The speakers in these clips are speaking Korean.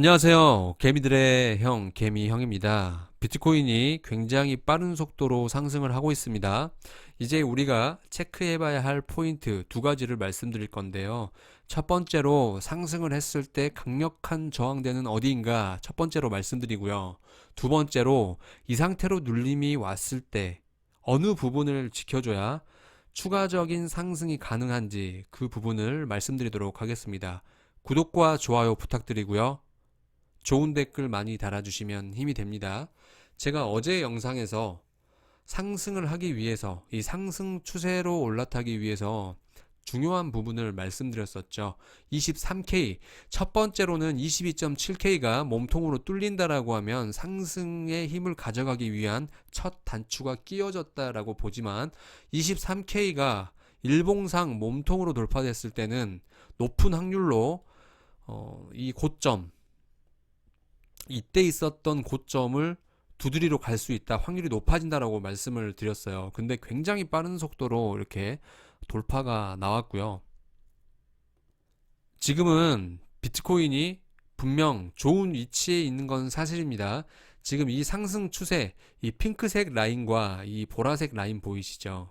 안녕하세요. 개미들의 형, 개미 형입니다. 비트코인이 굉장히 빠른 속도로 상승을 하고 있습니다. 이제 우리가 체크해 봐야 할 포인트 두 가지를 말씀드릴 건데요. 첫 번째로 상승을 했을 때 강력한 저항대는 어디인가 첫 번째로 말씀드리고요. 두 번째로 이 상태로 눌림이 왔을 때 어느 부분을 지켜줘야 추가적인 상승이 가능한지 그 부분을 말씀드리도록 하겠습니다. 구독과 좋아요 부탁드리고요. 좋은 댓글 많이 달아주시면 힘이 됩니다. 제가 어제 영상에서 상승을 하기 위해서 이 상승 추세로 올라타기 위해서 중요한 부분을 말씀드렸었죠. 23K 첫 번째로는 22.7K가 몸통으로 뚫린다라고 하면 상승의 힘을 가져가기 위한 첫 단추가 끼워졌다라고 보지만 23K가 일봉상 몸통으로 돌파됐을 때는 높은 확률로 어, 이 고점 이때 있었던 고점을 두드리로 갈수 있다. 확률이 높아진다라고 말씀을 드렸어요. 근데 굉장히 빠른 속도로 이렇게 돌파가 나왔고요. 지금은 비트코인이 분명 좋은 위치에 있는 건 사실입니다. 지금 이 상승 추세, 이 핑크색 라인과 이 보라색 라인 보이시죠?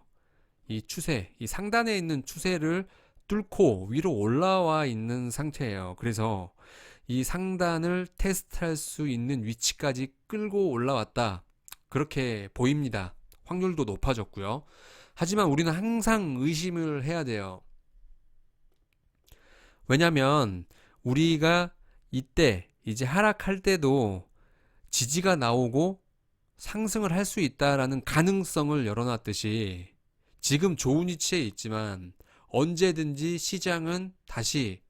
이 추세, 이 상단에 있는 추세를 뚫고 위로 올라와 있는 상태예요. 그래서 이 상단을 테스트할 수 있는 위치까지 끌고 올라왔다. 그렇게 보입니다. 확률도 높아졌고요. 하지만 우리는 항상 의심을 해야 돼요. 왜냐면 우리가 이때 이제 하락할 때도 지지가 나오고 상승을 할 수 있다라는 가능성을 열어놨듯이 지금 좋은 위치에 있지만 언제든지 시장은 다시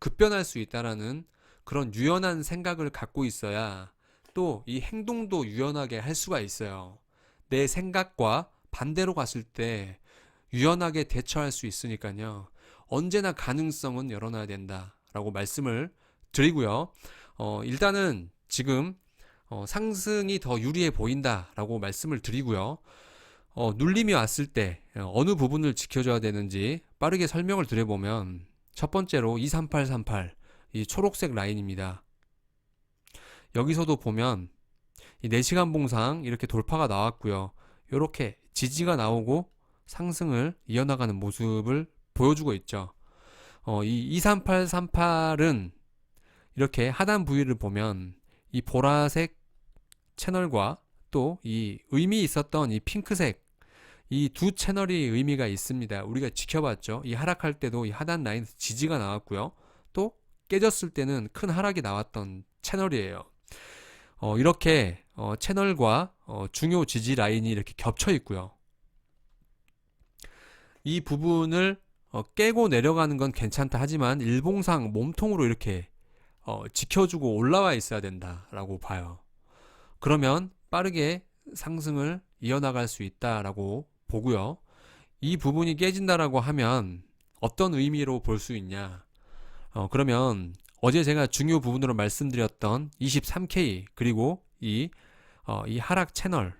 급변할 수 있다라는 그런 유연한 생각을 갖고 있어야 또 이 행동도 유연하게 할 수가 있어요. 내 생각과 반대로 갔을 때 유연하게 대처할 수 있으니까요. 언제나 가능성은 열어놔야 된다라고 말씀을 드리고요. 어, 일단은 지금 어, 상승이 더 유리해 보인다라고 말씀을 드리고요. 어, 눌림이 왔을 때 어느 부분을 지켜줘야 되는지 빠르게 설명을 드려보면 첫 번째로 23838 이 초록색 라인입니다. 여기서도 보면 이 4시간 봉상 이렇게 돌파가 나왔고요. 이렇게 지지가 나오고 상승을 이어나가는 모습을 보여주고 있죠. 어, 이 23838은 이렇게 하단 부위를 보면 이 보라색 채널과 또 이 의미 있었던 이 핑크색 이 두 채널이 의미가 있습니다. 우리가 지켜봤죠. 이 하락할 때도 이 하단 라인에서 지지가 나왔고요. 또 깨졌을 때는 큰 하락이 나왔던 채널이에요. 어, 이렇게 어, 채널과 어, 중요 지지 라인이 이렇게 겹쳐 있고요. 이 부분을 어, 깨고 내려가는 건 괜찮다 하지만 일봉상 몸통으로 이렇게 어, 지켜주고 올라와 있어야 된다라고 봐요. 그러면 빠르게 상승을 이어나갈 수 있다라고 보고요. 이 부분이 깨진다라고 하면 어떤 의미로 볼 수 있냐? 어, 그러면 어제 제가 중요 부분으로 말씀드렸던 23K 그리고 이, 어, 이 하락 채널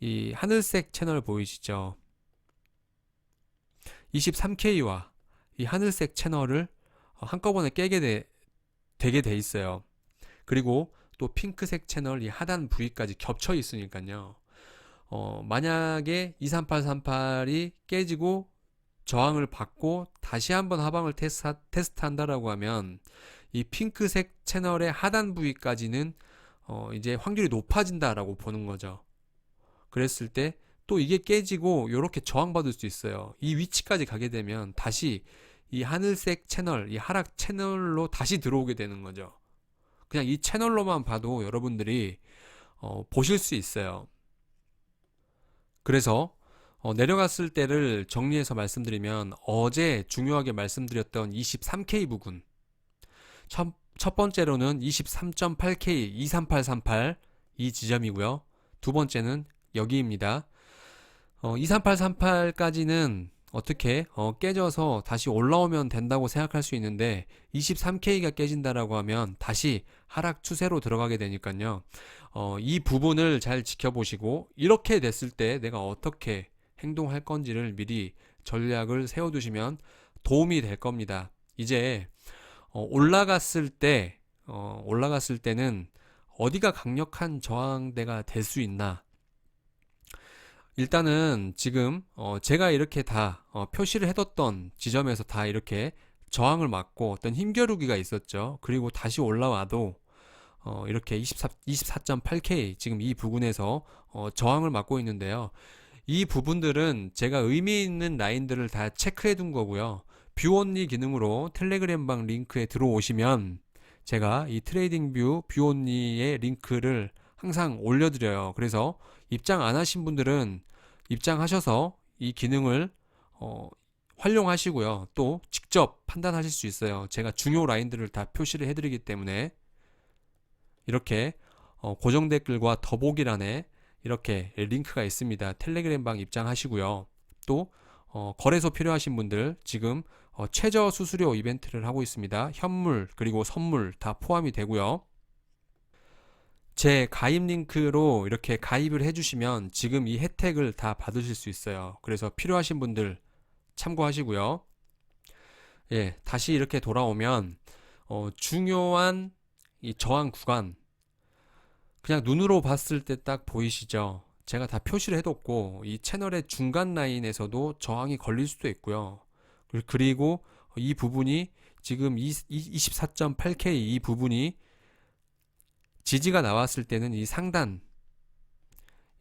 이 하늘색 채널 보이시죠? 23K와 이 하늘색 채널을 한꺼번에 깨게 돼, 되게 돼 있어요. 그리고 또 핑크색 채널 이 하단 부위까지 겹쳐 있으니까요. 어, 만약에 23838이 깨지고 저항을 받고 다시 한번 하방을 테스트, 테스트한다라고 하면 이 핑크색 채널의 하단 부위까지는 어, 이제 확률이 높아진다라고 보는 거죠. 그랬을 때 또 이게 깨지고 이렇게 저항받을 수 있어요. 이 위치까지 가게 되면 다시 이 하늘색 채널, 이 하락 채널로 다시 들어오게 되는 거죠. 그냥 이 채널로만 봐도 여러분들이 어, 보실 수 있어요. 그래서 어, 내려갔을 때를 정리해서 말씀드리면 어제 중요하게 말씀드렸던 23K 부근 첫, 첫 번째로는 23.8K 23838 이 지점이고요. 두 번째는 여기입니다. 어, 23838까지는 어떻게 어, 깨져서 다시 올라오면 된다고 생각할 수 있는데 23K가 깨진다라고 하면 다시 하락 추세로 들어가게 되니까요. 어, 이 부분을 잘 지켜보시고 이렇게 됐을 때 내가 어떻게 행동할 건지를 미리 전략을 세워두시면 도움이 될 겁니다. 이제 어, 올라갔을 때 어, 올라갔을 때는 어디가 강력한 저항대가 될 수 있나? 일단은 지금 어, 제가 이렇게 다 어, 표시를 해뒀던 지점에서 다 이렇게 저항을 맞고 어떤 힘겨루기가 있었죠. 그리고 다시 올라와도 어, 이렇게 24, 24.8K 지금 이 부분에서 어, 저항을 맞고 있는데요. 이 부분들은 제가 의미 있는 라인들을 다 체크해 둔 거고요. 뷰 온리 기능으로 텔레그램방 링크에 들어오시면 제가 이 트레이딩 뷰 뷰 온리의 링크를 항상 올려드려요. 그래서 입장 안 하신 분들은 입장하셔서 이 기능을 어, 활용하시고요. 또 직접 판단하실 수 있어요. 제가 중요 라인들을 다 표시를 해드리기 때문에 이렇게 어, 고정 댓글과 더보기란에 이렇게 링크가 있습니다. 텔레그램방 입장하시고요. 또 어, 거래소 필요하신 분들 지금 어, 최저 수수료 이벤트를 하고 있습니다. 현물 그리고 선물 다 포함이 되고요. 제 가입 링크로 이렇게 가입을 해주시면 지금 이 혜택을 다 받으실 수 있어요. 그래서 필요하신 분들 참고하시고요. 예, 다시 이렇게 돌아오면 어, 중요한 이 저항 구간 그냥 눈으로 봤을 때 딱 보이시죠? 제가 다 표시를 해뒀고 이 채널의 중간 라인에서도 저항이 걸릴 수도 있고요. 그- 그리고 이 부분이 지금 24.8K 이 부분이 지지가 나왔을 때는 이 상단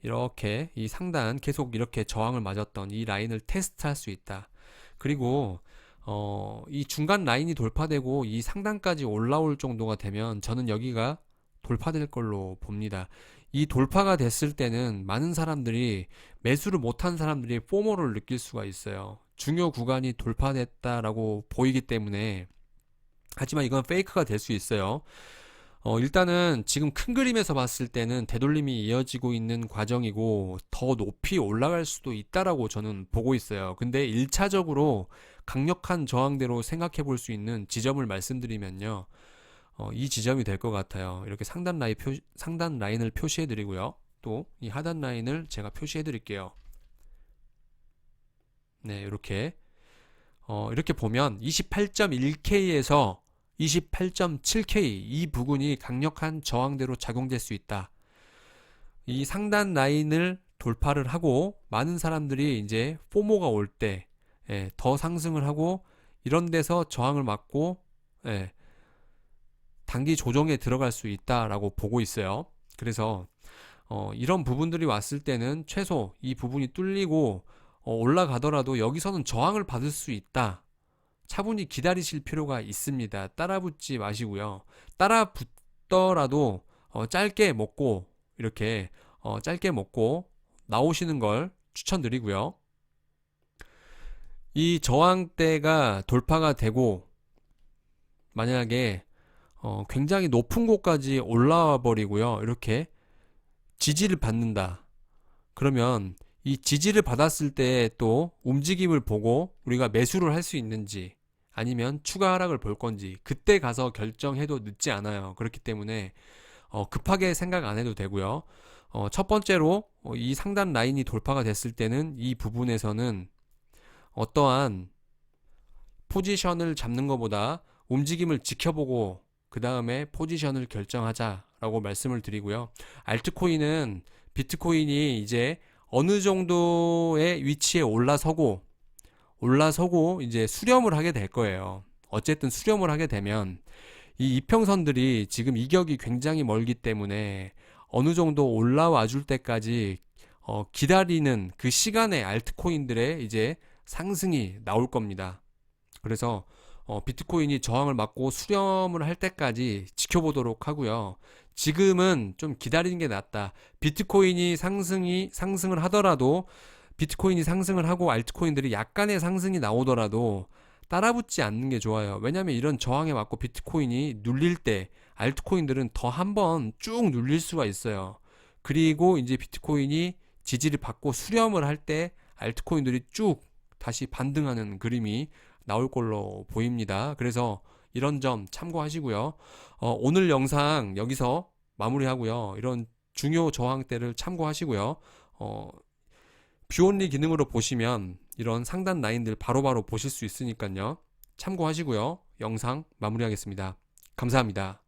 이렇게 이 상단 계속 이렇게 저항을 맞았던 이 라인을 테스트할 수 있다. 그리고 어, 이 중간 라인이 돌파되고 이 상단까지 올라올 정도가 되면 저는 여기가 돌파될 걸로 봅니다. 이 돌파가 됐을 때는 많은 사람들이 매수를 못한 사람들이 포모를 느낄 수가 있어요. 중요 구간이 돌파됐다라고 보이기 때문에 하지만 이건 페이크가 될 수 있어요. 어, 일단은 지금 큰 그림에서 봤을 때는 되돌림이 이어지고 있는 과정이고 더 높이 올라갈 수도 있다라고 저는 보고 있어요. 근데 1차적으로 강력한 저항대로 생각해 볼 수 있는 지점을 말씀드리면요. 어, 이 지점이 될 것 같아요. 이렇게 상단 라인 표, 상단 라인을 표시해 드리고요. 또 이 하단 라인을 제가 표시해 드릴게요. 네, 이렇게 어, 이렇게 보면 28.1K에서 28.7K 이 부분이 강력한 저항대로 작용될 수 있다. 이 상단 라인을 돌파를 하고 많은 사람들이 이제 포모가 올때 예, 더 상승을 하고 이런 데서 저항을 맞고 예, 단기 조정에 들어갈 수 있다라고 보고 있어요. 그래서 어, 이런 부분들이 왔을 때는 최소 이 부분이 뚫리고 어, 올라가더라도 여기서는 저항을 받을 수 있다. 차분히 기다리실 필요가 있습니다. 따라붙지 마시고요. 따라붙더라도 어, 짧게 먹고 이렇게 어, 짧게 먹고 나오시는 걸 추천드리고요. 이 저항대가 돌파가 되고 만약에 어, 굉장히 높은 곳까지 올라와 버리고요. 이렇게 지지를 받는다. 그러면 이 지지를 받았을 때 또 움직임을 보고 우리가 매수를 할 수 있는지 아니면 추가 하락을 볼 건지 그때 가서 결정해도 늦지 않아요. 그렇기 때문에 어, 급하게 생각 안 해도 되고요. 어, 첫 번째로 어, 이 상단 라인이 돌파가 됐을 때는 이 부분에서는 어떠한 포지션을 잡는 것보다 움직임을 지켜보고 그 다음에 포지션을 결정하자라고 말씀을 드리고요. 알트코인은 비트코인이 이제 어느 정도의 위치에 올라서고 올라서고 이제 수렴을 하게 될 거예요. 어쨌든 수렴을 하게 되면 이 이평선들이 지금 이격이 굉장히 멀기 때문에 어느 정도 올라와 줄 때까지 어, 기다리는 그 시간에 알트코인들의 이제 상승이 나올 겁니다. 그래서 어, 비트코인이 저항을 맞고 수렴을 할 때까지 지켜보도록 하고요. 지금은 좀 기다리는 게 낫다. 비트코인이 상승이 상승을 하더라도 비트코인이 상승을 하고 알트코인들이 약간의 상승이 나오더라도 따라붙지 않는 게 좋아요. 왜냐하면 이런 저항에 맞고 비트코인이 눌릴 때 알트코인들은 더 한 번 쭉 눌릴 수가 있어요. 그리고 이제 비트코인이 지지를 받고 수렴을 할 때 알트코인들이 쭉 다시 반등하는 그림이 나올 걸로 보입니다. 그래서 이런 점 참고하시고요. 어, 오늘 영상 여기서 마무리하고요. 이런 중요 저항대를 참고하시고요. 어, 뷰온리 기능으로 보시면 이런 상단 라인들 바로바로 보실 수 있으니까요. 참고하시고요. 영상 마무리하겠습니다. 감사합니다.